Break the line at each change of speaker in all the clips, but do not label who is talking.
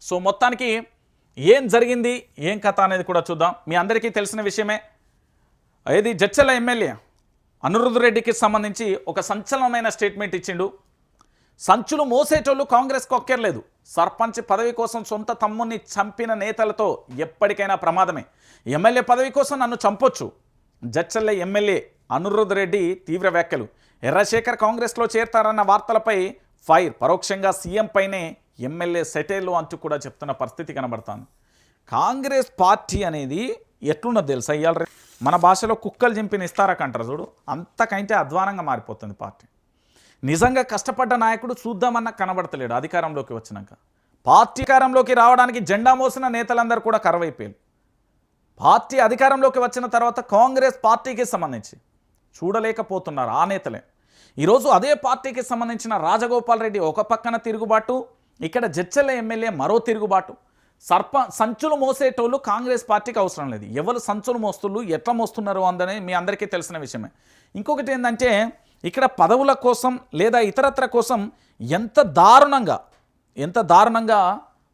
So మొత్తానికి ఏం జరిగింది ఏం కథ అనేది కూడా చూద్దాం. మీ అందరికీ తెలిసిన విషయమే. ఏది? జడ్చల్ల ఎమ్మెల్యే అనిరుద్ధ్ రెడ్డికి సంబంధించి ఒక సంచలనమైన స్టేట్మెంట్ ఇచ్చిండు. సంచులు మోసేటోళ్ళు కాంగ్రెస్కి ఒక్కర్లేదు. సర్పంచ్ పదవి కోసం సొంత తమ్ముని చంపిన నేతలతో ఎప్పటికైనా ప్రమాదమే. ఎమ్మెల్యే పదవి కోసం నన్ను చంపొచ్చు. జడ్చల్ల ఎమ్మెల్యే అనిరుద్ధ్ రెడ్డి తీవ్ర వ్యాఖ్యలు. ఎర్రశేఖర్ కాంగ్రెస్లో చేరతారన్న వార్తలపై ఫైర్. పరోక్షంగా సీఎం పైనే ఎమ్మెల్యే సెటేలు అంటూ కూడా చెప్తున్న పరిస్థితి కనబడుతుంది. కాంగ్రెస్ పార్టీ అనేది ఎట్లున్నది తెలుసా? ఇవాళ మన భాషలో కుక్కలు చింపిన ఇస్తారకంటారు చూడు. అంతకంటే అధ్వానంగా మారిపోతుంది పార్టీ. నిజంగా కష్టపడ్డ నాయకుడు చూద్దామన్న కనబడతలేడు అధికారంలోకి వచ్చినాక. పార్టీ అధికారంలోకి రావడానికి జెండా మోసిన నేతలందరూ కూడా కరవైపోయారు. పార్టీ అధికారంలోకి వచ్చిన తర్వాత కాంగ్రెస్ పార్టీకి సంబంధించి చూడలేకపోతున్నారు ఆ నేతలే. ఈరోజు అదే పార్టీకి సంబంధించిన రాజగోపాల్ రెడ్డి ఒక పక్కన తిరుగుబాటు ఇక్కడ జడ్చల్ల ఎమ్మెల్యే మరో తిరుగుబాటు. సర్ప సంచులు మోసేటోళ్ళు కాంగ్రెస్ పార్టీకి అవసరం లేదు. ఎవరు సంచులు మోస్తుళ్ళు ఎట్లా మోస్తున్నారు అందని మీ అందరికీ తెలిసిన విషయమే. ఇంకొకటి ఏంటంటే ఇక్కడ పదవుల కోసం లేదా ఇతరత్ర కోసం ఎంత దారుణంగా ఎంత దారుణంగా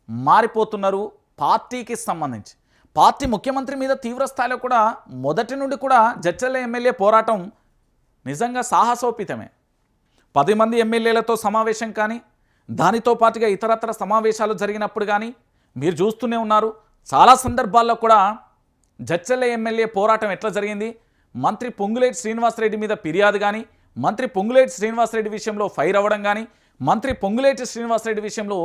మారిపోతున్నారు పార్టీకి సంబంధించి. పార్టీ ముఖ్యమంత్రి మీద తీవ్రస్థాయిలో కూడా మొదటి నుండి కూడా జడ్చల్ల ఎమ్మెల్యే పోరాటం నిజంగా సాహసోపితమే. పది మంది ఎమ్మెల్యేలతో సమావేశం కానీ దానితో పాటుగా ఇతరత్ర సమావేశాలు జరిగినప్పుడు కానీ మీరు చూస్తూనే ఉన్నారు. చాలా సందర్భాల్లో కూడా జడ్చల్ల ఎమ్మెల్యే పోరాటం ఎట్లా జరిగింది? మంత్రి పొంగులేటి శ్రీనివాసరెడ్డి మీద ఫిర్యాదు కానీ మంత్రి పొంగులేటి శ్రీనివాసరెడ్డి విషయంలో ఫైర్ అవ్వడం కానీ మంత్రి పొంగులేటి శ్రీనివాసరెడ్డి విషయంలో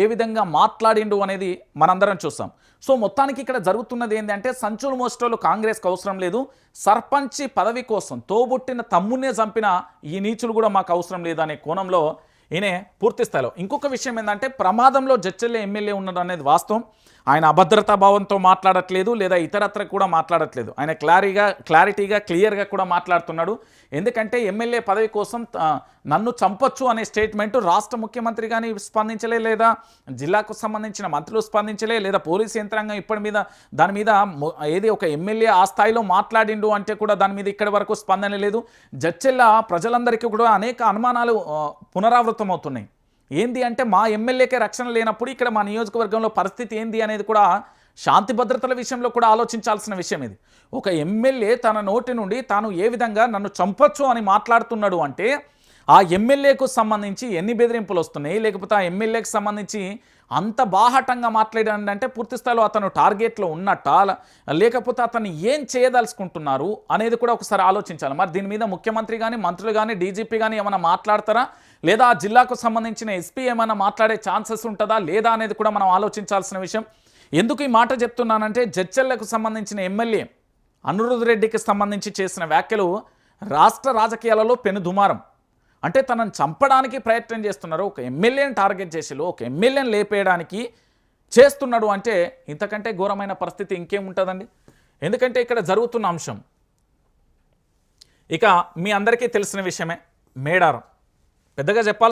ఏ విధంగా మాట్లాడిండు అనేది మనందరం చూస్తాం. సో మొత్తానికి ఇక్కడ జరుగుతున్నది ఏంటంటే సంచులు మోస్టోలు కాంగ్రెస్కి అవసరం లేదు. సర్పంచి పదవి కోసం తోబుట్టిన తమ్ముణ్ణే చంపిన ఈ నీచులు కూడా మాకు అవసరం లేదు అనే కోణంలో ఈయనే పూర్తి స్థాయిలో. ఇంకొక విషయం ఏంటంటే ప్రమాదంలో జడ్చెల్లె ఎమ్మెల్యే ఉన్నాడు అనేది వాస్తవం. ఆయన అభద్రతా భావంతో మాట్లాడట్లేదు లేదా ఇతరత్ర కూడా మాట్లాడట్లేదు. ఆయన క్లారీగా క్లారిటీగా క్లియర్గా కూడా మాట్లాడుతున్నాడు. ఎందుకంటే ఎమ్మెల్యే పదవి కోసం నన్ను చంపొచ్చు అనే స్టేట్మెంట్ రాష్ట్ర ముఖ్యమంత్రి కానీ స్పందించలే లేదా జిల్లాకు సంబంధించిన మంత్రులు స్పందించలే లేదా పోలీస్ యంత్రాంగం ఇప్పటి మీద దాని మీద ఏది ఒక ఎమ్మెల్యే ఆ స్థాయిలో మాట్లాడిండు అంటే కూడా దాని మీద ఇక్కడి వరకు స్పందన లేదు. జడ్చెల్ల ప్రజలందరికీ కూడా అనేక అనుమానాలు పునరావృతం అవుతున్నాయి ఏంది అంటే మా ఎమ్మెల్యేకే రక్షణ లేనప్పుడు ఇక్కడ మా నియోజకవర్గంలో పరిస్థితి ఏంది అనేది కూడా శాంతి భద్రతల విషయంలో కూడా ఆలోచించాల్సిన విషయం ఇది. ఒక ఎమ్మెల్యే తన నోటి నుండి తాను ఏ విధంగా నన్ను చంపొచ్చు అని మాట్లాడుతున్నాడు అంటే ఆ ఎమ్మెల్యేకు సంబంధించి ఎన్ని బెదిరింపులు వస్తున్నాయి? లేకపోతే ఆ ఎమ్మెల్యేకి సంబంధించి అంత బాహటంగా మాట్లాడాడంటే పూర్తిస్థాయిలో అతను టార్గెట్లో ఉన్నట్ట? లేకపోతే అతను ఏం చేయదలుచుకుంటున్నారు అనేది కూడా ఒకసారి ఆలోచించాలి. మరి దీని మీద ముఖ్యమంత్రి కానీ మంత్రులు కానీ డీజీపీ కానీ ఏమైనా మాట్లాడతారా? లేదా ఆ జిల్లాకు సంబంధించిన ఎస్పీ ఏమైనా మాట్లాడే ఛాన్సెస్ ఉంటుందా? లేదా అనేది కూడా మనం ఆలోచించాల్సిన విషయం. ఎందుకు ఈ మాట చెప్తున్నానంటే జడ్చెల్లకు సంబంధించిన ఎమ్మెల్యే అనురుద్ రెడ్డికి సంబంధించి చేసిన వ్యాఖ్యలు రాష్ట్ర రాజకీయాలలో పెను దుమారం అంటే తనను చంపడానికి ప్రయత్నం చేస్తున్నారు. ఒక ఎమ్మెల్యేని టార్గెట్ చేసిలో ఒక ఎమ్మెల్యేని లేపేయడానికి చేస్తున్నాడు అంటే ఇంతకంటే ఘోరమైన పరిస్థితి ఇంకేముంటుందండి ఎందుకంటే ఇక్కడ జరుగుతున్న అంశం. ఇక మీ అందరికీ తెలిసిన విషయమే మేడారం. పెద్దగా చెప్పాల్సిన